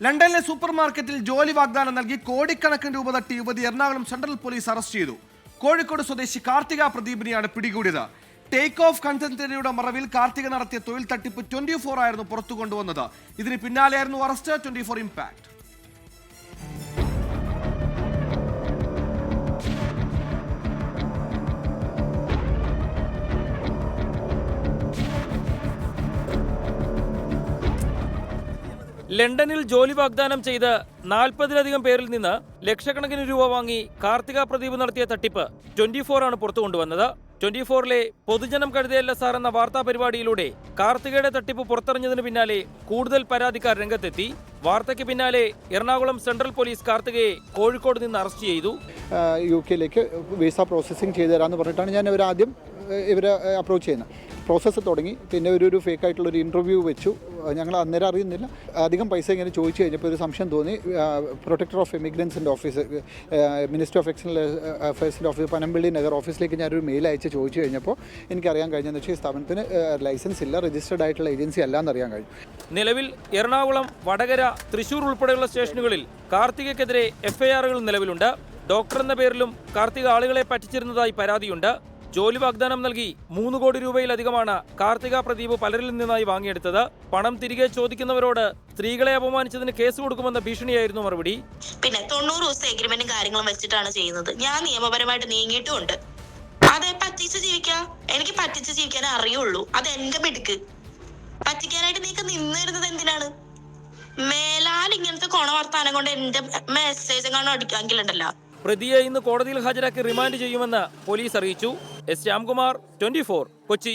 ലണ്ടനിലെ സൂപ്പർ മാർക്കറ്റിൽ ജോലി വാഗ്ദാനം നൽകി കോടിക്കണക്കിന് രൂപ തട്ടി യുവതി എറണാകുളം സെൻട്രൽ പോലീസ് അറസ്റ്റ് ചെയ്തു. കോഴിക്കോട് സ്വദേശി കാർത്തിക പ്രദീപിനെയാണ് പിടികൂടിയത്. ടേക്ക് ഓഫ് കൺസെന്ററിയുടെ മറവിൽ കാർത്തിക നടത്തിയ തൊഴിൽ തട്ടിപ്പ് ട്വന്റി ഫോർ ആയിരുന്നു പുറത്തു കൊണ്ടുവന്നത് ഇതിന് പിന്നാലെയായിരുന്നു അറസ്റ്റ് ട്വന്റി ഫോർ ഇമ്പാക്ട് ലണ്ടനിൽ ജോലി വാഗ്ദാനം ചെയ്ത് നാൽപ്പതിലധികം പേരിൽ നിന്ന് ലക്ഷക്കണക്കിന് രൂപ വാങ്ങി കാർത്തിക പ്രദീപ് നടത്തിയ തട്ടിപ്പ് ട്വന്റി ആണ് പുറത്തു കൊണ്ടുവന്നത്. ട്വന്റി ഫോറിലെ പൊതുജനം കഴുതയല്ല സാർ എന്ന വാർത്താ പരിപാടിയിലൂടെ കാർത്തികയുടെ തട്ടിപ്പ് പുറത്തറിഞ്ഞതിന് പിന്നാലെ കൂടുതൽ പരാതിക്കാർ രംഗത്തെത്തി. വാർത്തയ്ക്ക് പിന്നാലെ എറണാകുളം സെൻട്രൽ പോലീസ് കാർത്തികയെ കോഴിക്കോട് നിന്ന് അറസ്റ്റ് ചെയ്തു. യു കെയിലേക്ക് വിസ പ്രോസസ്സിംഗ് ചെയ്തു തരാമെന്ന് പറഞ്ഞിട്ടാണ് ഞാൻ ഇവരാദ്യം ഇവരെ അപ്രോച്ച് ചെയ്യുന്നത്. പ്രോസസ്സ് തുടങ്ങി. പിന്നെ ഒരു ഒരു ഫേക്ക് ആയിട്ടുള്ള ഒരു ഇന്റർവ്യൂ വെച്ചു. ഞങ്ങൾ അന്നേരം അറിയുന്നില്ല. അധികം പൈസ ഇങ്ങനെ ചോദിച്ചു കഴിഞ്ഞപ്പോൾ ഒരു സംശയം തോന്നി. പ്രൊട്ടക്ടർ ഓഫ് എമിഗ്രൻസിന്റെ ഓഫീസ് മിനിസ്റ്റർ ഓഫ് എക്സ്റ്റേണൽ അഫയേഴ്സിന്റെ ഓഫീസ് പനമ്പള്ളി നഗർ ഓഫീസിലേക്ക് ഞാനൊരു മെയിൽ അയച്ച് ചോദിച്ചു കഴിഞ്ഞപ്പോൾ എനിക്കറിയാൻ കഴിഞ്ഞതെന്ന് വെച്ചാൽ ഈ സ്ഥാപനത്തിന് ലൈസൻസ് ഇല്ല രജിസ്റ്റേർഡ് ആയിട്ടുള്ള ഏജൻസി അല്ല എന്നറിയാൻ കഴിഞ്ഞു. നിലവിൽ എറണാകുളം വടകര തൃശൂർ ഉൾപ്പെടെയുള്ള സ്റ്റേഷനുകളിൽ കാർത്തികയ്ക്കെതിരെ എഫ്ഐആറുകൾ നിലവിലുണ്ട്. ഡോക്ടർ എന്ന പേരിലും കാർത്തിക ആളുകളെ പറ്റിച്ചിരുന്നതായി പരാതിയുണ്ട്. ജോലി വാഗ്ദാനം നൽകി മൂന്ന് കോടി രൂപയിലധികമാണ് കാർത്തിക പ്രദീപ് പലരിൽ നിന്നായി വാങ്ങിയെടുത്തത്. പണം തിരികെ ചോദിക്കുന്നവരോട് സ്ത്രീകളെ അപമാനിച്ചതിന് കേസ് കൊടുക്കുമെന്ന ഭീഷണിയായിരുന്നു മറുപടി. പിന്നെ തൊണ്ണൂറ് ദിവസത്തെ എഗ്രിമെന്റും കാര്യങ്ങളും വെച്ചിട്ടാണ് ചെയ്യുന്നത്. ഞാൻ നിയമപരമായിട്ട് നീങ്ങിയിട്ടുമുണ്ട്. അതെ പറ്റിച്ച് ജീവിക്കാം. എനിക്ക് പറ്റിച്ച് ജീവിക്കാൻ അറിയുള്ളൂ. അത് എന്റെ മിടുക്ക്. പറ്റിക്കാനായിട്ട് നീക്ക് നിന്നിരുന്നത് എന്തിനാണ്? മേലാൽ ഇങ്ങനത്തെ കോണ വർത്താനം കൊണ്ട് എന്റെ മെസ്സേജ് കാണാൻ അടിക്കാമെങ്കിലുണ്ടല്ലോ. പ്രതിയെ ഇന്ന് കോടതിയിൽ ഹാജരാക്കി റിമാൻഡ് ചെയ്യുമെന്ന് പോലീസ് അറിയിച്ചു. S Shyamkumar twenty Kochi.